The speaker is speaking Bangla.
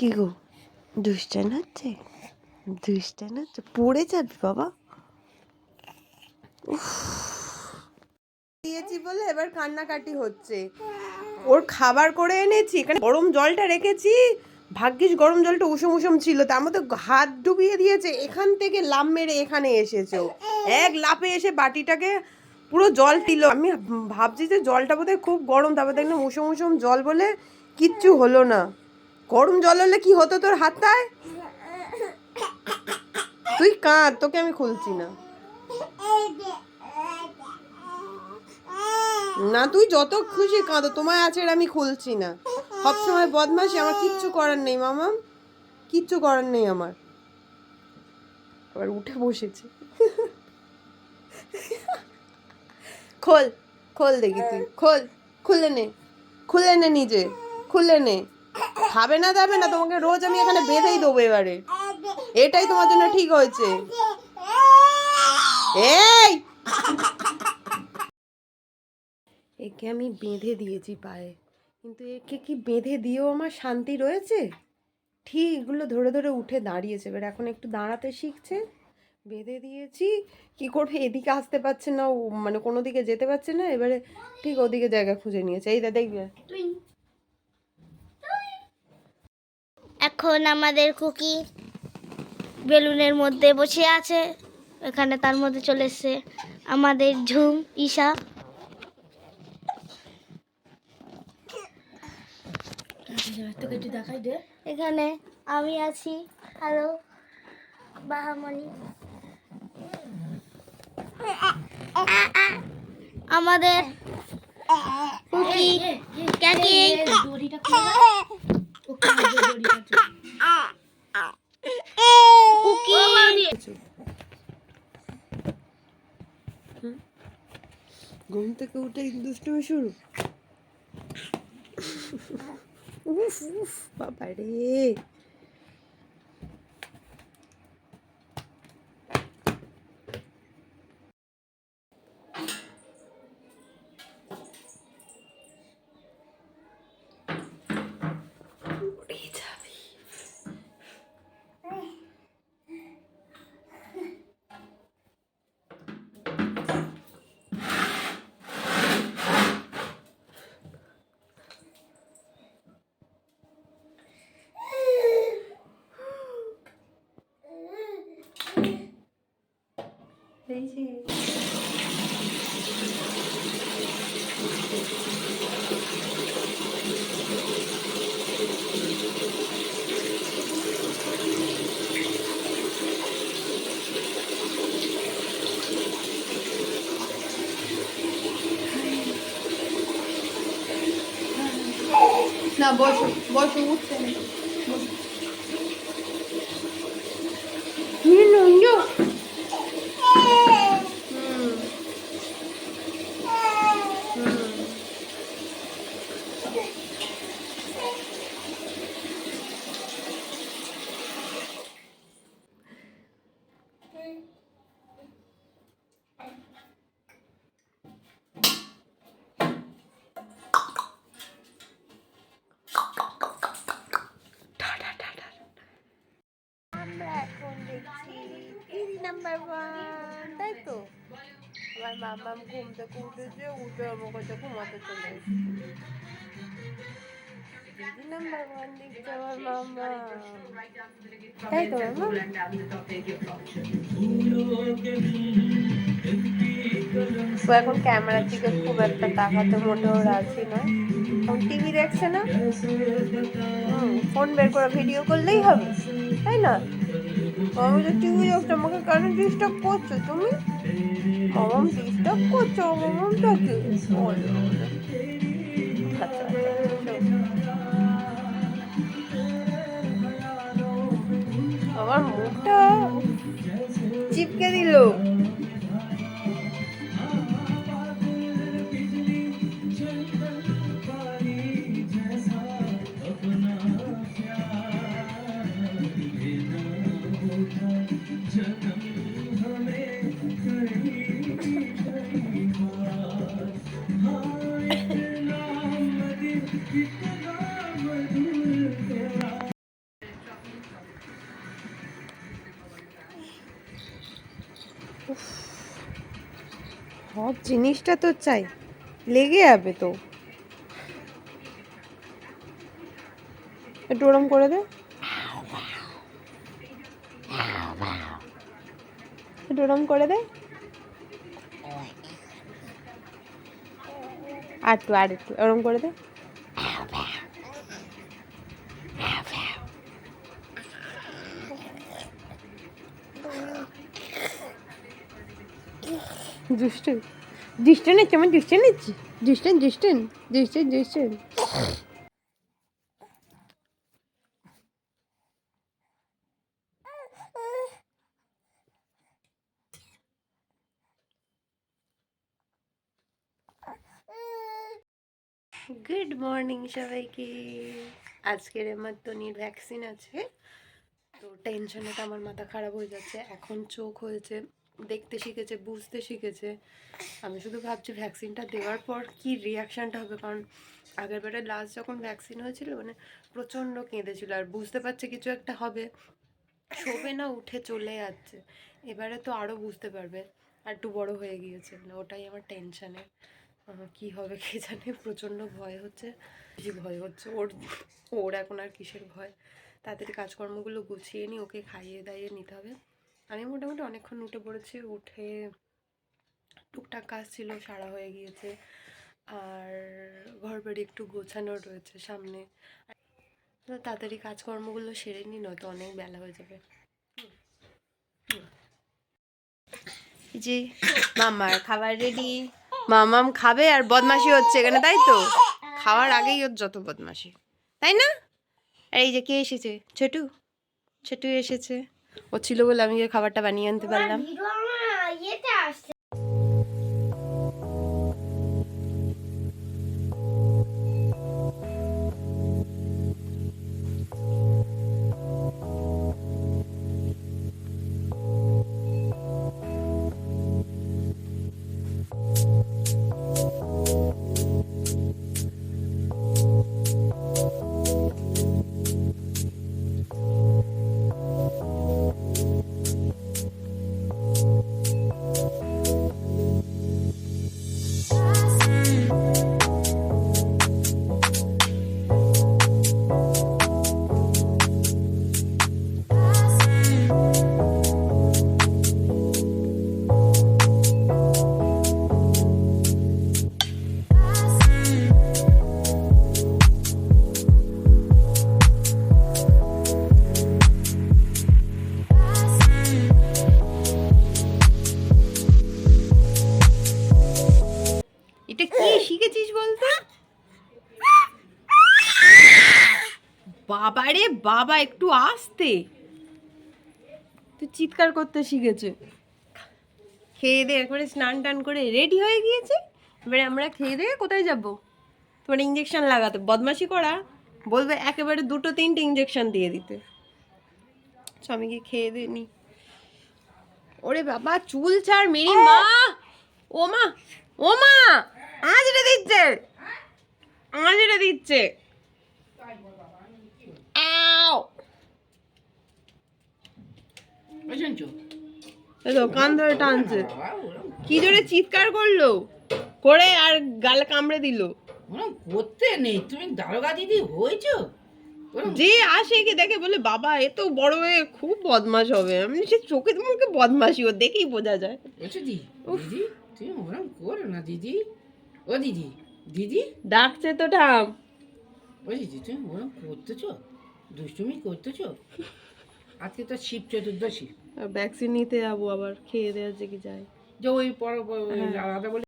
কি গো? দুষ্টান হচ্ছে? দুষ্টান হচ্ছে? পড়ে যাবি বাবা। দিয়েছি বলে এবার কান্নাকাটি হচ্ছে। ওর খাবার করে এনেছি, এখানে গরম জলটা রেখেছি। ভাগ্যিস গরম জলটা উষুম উষুম ছিল, তার মধ্যে হাত ডুবিয়ে দিয়েছে। এখান থেকে লাভ মেরে এখানে এসেছে। এক লাফে এসে বাটিটাকে পুরো জল দিল আমি ভাবছি যে জলটা বোধহয় খুব গরম, তারপর দেখলাম উষুম উষুম জল বলে কিচ্ছু হলো না। গরম জল হলে কি হতো তোর হাতায় তুই কাঁদ, তোকে আমি খুলছি না। না, তুই যত খুশি কাঁদো, তোমায় আছে আমি খুলছি না। সবসময় বদমাসি আমার কিচ্ছু করার নেই মামাম কিচ্ছু করার নেই আমার। আবার উঠে বসেছে। খোল খোল দেখি তুই। খোল, খুলে নে। খুলে নে নিজে। খুলে নে। খাবে না যাবে না, তোমাকে রোজ আমি এখানে বেঁধেই দেবো এবারে। এটাই তোমার জন্য ঠিক হয়েছে। এই! একে আমি বেঁধে দিয়েছি পায়ে। কিন্তু একে কি বেঁধে দিয়েও আমার শান্তি রয়েছে? ঠিক, এগুলো ধরে ধরে উঠে দাঁড়িয়েছে। এবার এখন একটু দাঁড়াতে শিখছে। বেঁধে দিয়েছি, কি করবে? এদিকে আসতে পারছে না মানে কোনো দিকে যেতে পারছে না। এবারে ঠিক ওদিকে জায়গা খুঁজে নিয়েছে। এই দেখবে। এখন আমাদের কুকি বেলুনের মধ্যে বসে আছে এখানে তার মধ্যে চলে এসছে আমাদের ঝুম ঈশা এখানে আমি আছি হ্যালো বাহামণি আমাদের কুকি ক্যাকি কুকি ঘুম থেকে উঠে দুষ্টুমি শুরু। উফ উফ বাবা রে উড়ে যাবি এই যে না বসো বসো উঠছে না বসো। তুমি নঞ্জো হুম হুম আমরা এখন দেখছি দিদি নাম্বার ওয়ান তাই তো? আমার মামাম ঘুম থেকে উঠেছে উঠে আমার কাছে ঘুমাতে চলে এসেছে। দিদি নাম্বার আমার মামা তাই তো এখন ক্যামেরার দিকে খুব একটা তাকাতে মোটেও রাজি নয়। এখন টিভি দেখছে না? ফোন বের করে ভিডিও করলেই হবে, তাই না? আমি তো টিভি দেখছি আমাকে কেন ডিস্টার্ব করছ তুমি? মামাম ডিস্টার্ব করছ মামামটাকে আমার মুখটা চিপকে দিল। সব জিনিসটা তো চাই, লেগে যাবে তো। একটু ওরম করে দে। একটু ওরম করে দে। আর একটু আর একটু, ওরম করে দে। দুষ্টু। দুষ্টু নিচ্ছে আমার দুষ্টু নিচ্ছে। দুষ্টুন দুষ্টুন দুষ্টুন দুষ্টুন গুড মর্নিং সবাইকে। আজকের আমার তনির ভ্যাকসিন আছে। তো টেনশনে তো আমার মাথা খারাপ হয়ে যাচ্ছে, এখন চোখ হয়েছে। দেখতে শিখেছে, বুঝতে শিখেছে। আমি শুধু ভাবছি ভ্যাকসিনটা দেওয়ার পর কি রিয়াকশানটা হবে? কারণ আগের বারে লাস্ট যখন ভ্যাকসিন হয়েছিল মানে প্রচণ্ড কেঁদেছিল আর বুঝতে পারছে কিছু একটা হবে। শোবে না, উঠে চলে যাচ্ছে। এবারে তো আরও বুঝতে পারবে। আর একটু বড় হয়ে গিয়েছে। ওটাই আমার টেনশানে কি হবে কে জানে? প্রচণ্ড ভয় হচ্ছে। বেশি ভয় হচ্ছে। ওর ওর এখন আর কিসের ভয়? তাড়াতাড়ি কাজকর্মগুলো গুছিয়ে নিই ওকে খাইয়ে দাইয়ে নিতে হবে। আমি মোটামুটি অনেকক্ষণ উঠে পড়েছি, উঠে টুকটাক কাজ ছিল, সারা হয়ে গিয়েছে। আর ঘর বাড়ি একটু গোছানো রয়েছে সামনে। তাড়াতাড়ি কাজকর্মগুলো সেরে নিই, নয়তো অনেক বেলা হয়ে যাবে। যে মামার খাবার রেডি মামাম খাবে আর বদমাশি হচ্ছে এখানে, তাই তো? খাওয়ার আগেই ওর যত বদমাশি। তাই না? আর এই যে কে এসেছে? ছোটু? ছোটু এসেছে। ও ছিল বলে আমি খাবারটা বানিয়ে আনতে পারলাম। বাবারে, বাবা একটু আসতে। তুই চিৎকার করতে শিখেছে। খেয়ে দিয়ে একবারে স্নান টান করে রেডি হয়ে গিয়েছে। এবারে আমরা খেয়ে দিয়ে কোথায় যাব? তোমার ইঞ্জেকশন লাগাতে। বদমাশি করা। বলবে একেবারে দুটো তিনটে ইঞ্জেকশন দিয়ে দিতে। স্বামীকে খেয়ে দিয়ে ওরে বাবা, চুল ছাড় মেরি মা। ও মা ও মা আঁচড়ে দিচ্ছে। আজ আঁচড়ে দিচ্ছে। এই তো কান ধরে টানছে। কি জোরে চিৎকার করল? করে আর গাল কামড়ে দিল। করতে নেই তুমি দারোগা দিদি হয়েছো? যে আসে কি দেখে বলে বাবা এ তো বড় হয়ে খুব বদমাশ হবে। আমি সে চোখে মুখে বদমাশি ও দেখেই বোঝা যায়। বলছো দিদি তুমি ওরম করো না দিদি। ও দিদি দিদি? ডাকছে তো ঠাম ও দিদি তুমি ওরম করতেছো? দুষ্টুমি করতেছো? আজকে তো শিব চতুর্দশী ভ্যাকসিন নিতে যাব আবার খেয়ে দেওয়া যে কি যায় যে ওই পর হ্যাঁ। আলাদা বলে